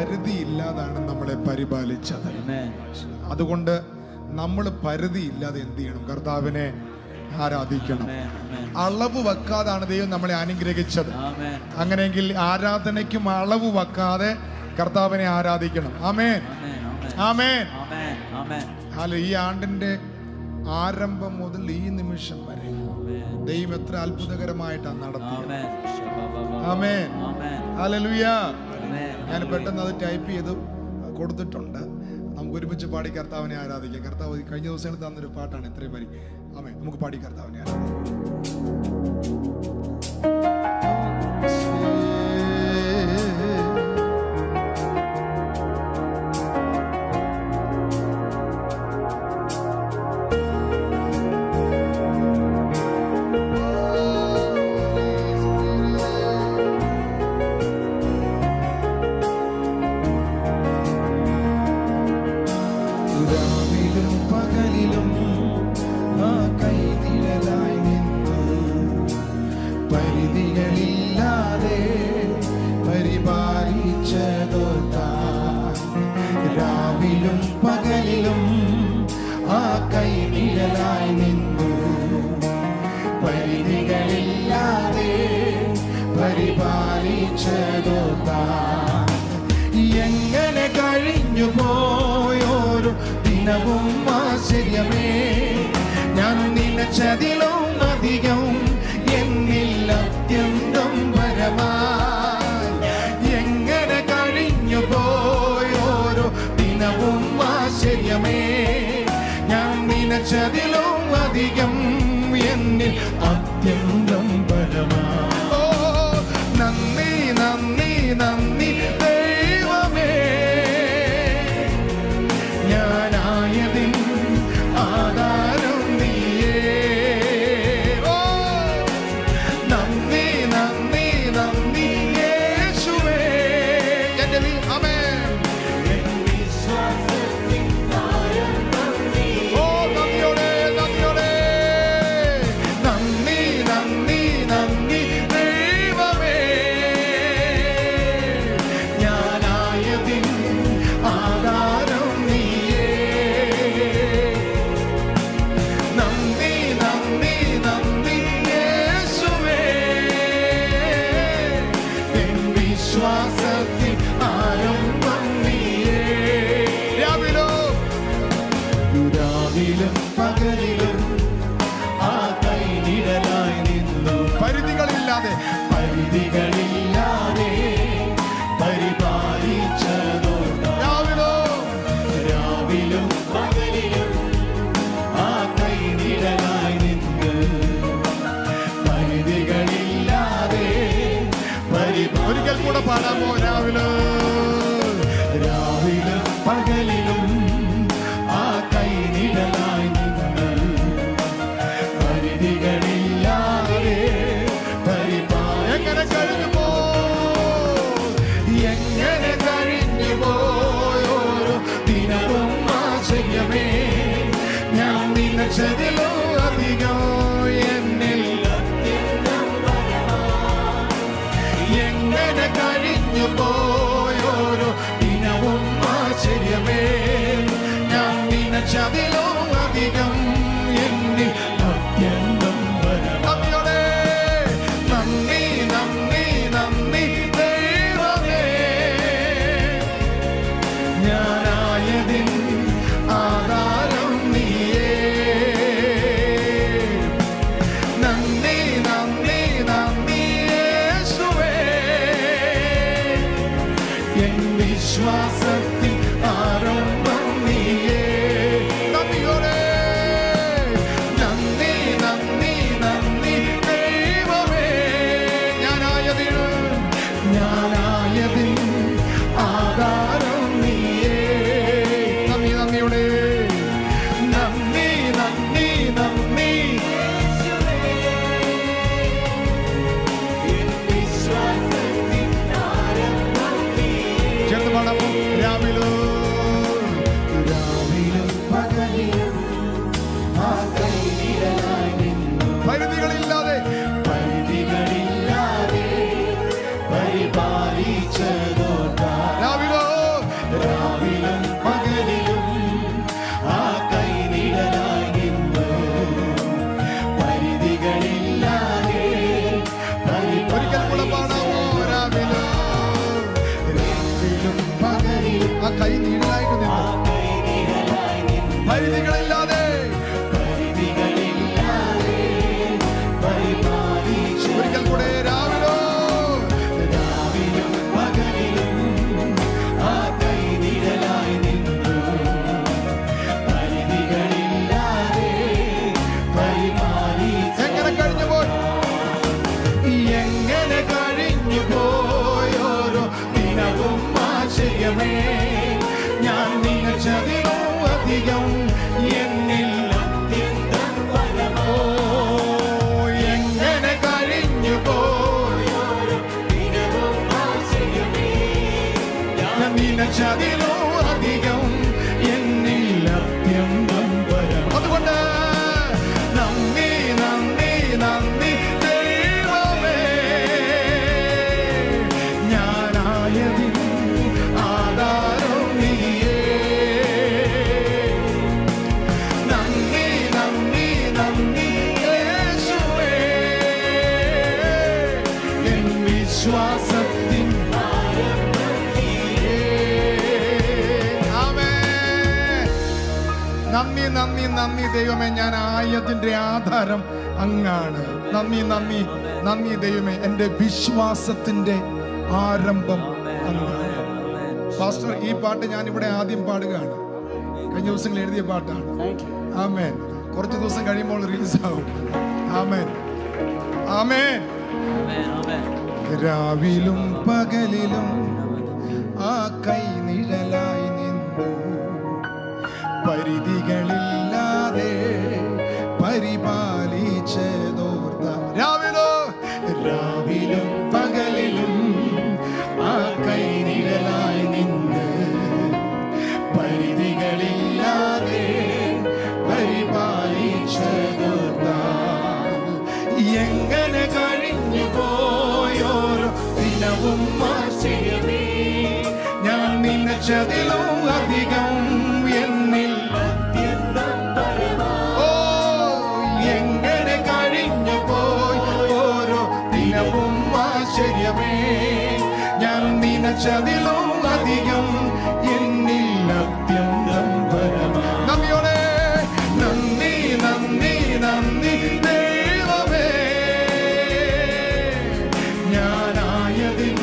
പരിധി ഇല്ലാതാണ് നമ്മളെ പരിപാലിച്ചത്. അതുകൊണ്ട് നമ്മൾ പരിധിയില്ലാതെ എന്ത് ചെയ്യണം? കർത്താവിനെ ആരാധിക്കണം. അളവ് വെക്കാതാണ് ദൈവം നമ്മളെ അനുഗ്രഹിച്ചത്. അങ്ങനെയെങ്കിൽ ആരാധനയ്ക്കും അളവ് വെക്കാതെ കർത്താവിനെ ആരാധിക്കണം. ആമേൻ. ആമേൻ. അല്ല ഈ ആണ്ടിന്റെ ആരംഭം മുതൽ ഈ നിമിഷം വരെ ദൈവം എത്ര അത്ഭുതകരമായിട്ടാണ് നടത്തിയത്. ഞാൻ പെട്ടെന്ന് അത് ടൈപ്പ് ചെയ്ത് കൊടുത്തിട്ടുണ്ട്. നമുക്ക് ഒരുമിച്ച് പാടി കർത്താവിനെ ആരാധിക്കാം. കർത്താവ് കഴിഞ്ഞ ദിവസങ്ങളിൽ തന്നൊരു പാട്ടാണ് ഇത്രയും വരി. ആമേ നമുക്ക് പാടി കർത്താവിനെ ആരാധിക്കാം. പരിപാലിച്ചതോ എങ്ങനെ കഴിഞ്ഞു പോയോരു ദിനവും ആശ്ചര്യമേ. ഞാൻ നിലച്ചതിലും അധികം എന്നിൽ അത്യന്തം പരമാ എങ്ങനെ കഴിഞ്ഞു പോയോരു ദിനവും ആശ്ചര്യമേ. ഞാൻ നിലച്ചതിലും അധികം എന്നിൽ അത്യന്തം വിശ്വാസത്തിൽ ആരംഭം പാടാമോ രാവിലെ രാവിലും പകലിലും ആ കൈനിഴലായി നിന്ന് പരിധികളില്ലാതെ എങ്ങനെ കഴിഞ്ഞു പോ. എങ്ങനെ കഴിഞ്ഞു ദിനവും ആശ്ചര്യമേ ഞാൻ നിന്നച്ചതിലോ നിന്നച്ചതിലോ അധികം ആശയമേ ഞാൻ നിനച്ചതിലും അധികം എന്നിൽ എങ്ങനെ കഴിഞ്ഞു ഞാൻ നിനച്ചതിലും അധികം നന്ദി നന്ദി നന്ദി ദൈവമേ ഞാൻ ആയതിന്റെ ആധാരം അങ്ങാണ്. നന്ദി നന്ദി നന്ദി ദൈവമേ എന്റെ വിശ്വാസത്തിന്റെ ആരംഭം അങ്ങാണ്. പാസ്റ്റർ ഈ പാട്ട് ഞാൻ ഇവിടെ ആദ്യം പാടുകയാണ്. കഴിഞ്ഞ ദിവസങ്ങൾ എഴുതിയ പാട്ടാണ്. ആമേൻ. കുറച്ച് ദിവസം കഴിയുമ്പോൾ റിലീസ് ആവും ആമേൻ. ആമേൻ. രാവിലും പകലിലും ആ കൈ നിന്നു പരിധികളില്ലാതെ പരിപാലിച്ചതോർത്ത രാവിലോ രാവിലും പകലിലും ആ കൈ നിഴലായി നിന്ന് പരിധികളില്ലാതെ പരിപാലിച്ചതോർത്ത. എങ്ങനെ കഴിഞ്ഞു പോയോരോ ദിനവും ആശയമേ ഞാൻ നിന്നച്ചതിലും അധികം നിനച്ചതിലും അധികം എന്നിൽ അത്യന്തം പരമാ നന്ദിയോടെ നന്ദി നന്ദി നന്ദി ദൈവമേ. ഞാനായതിൽ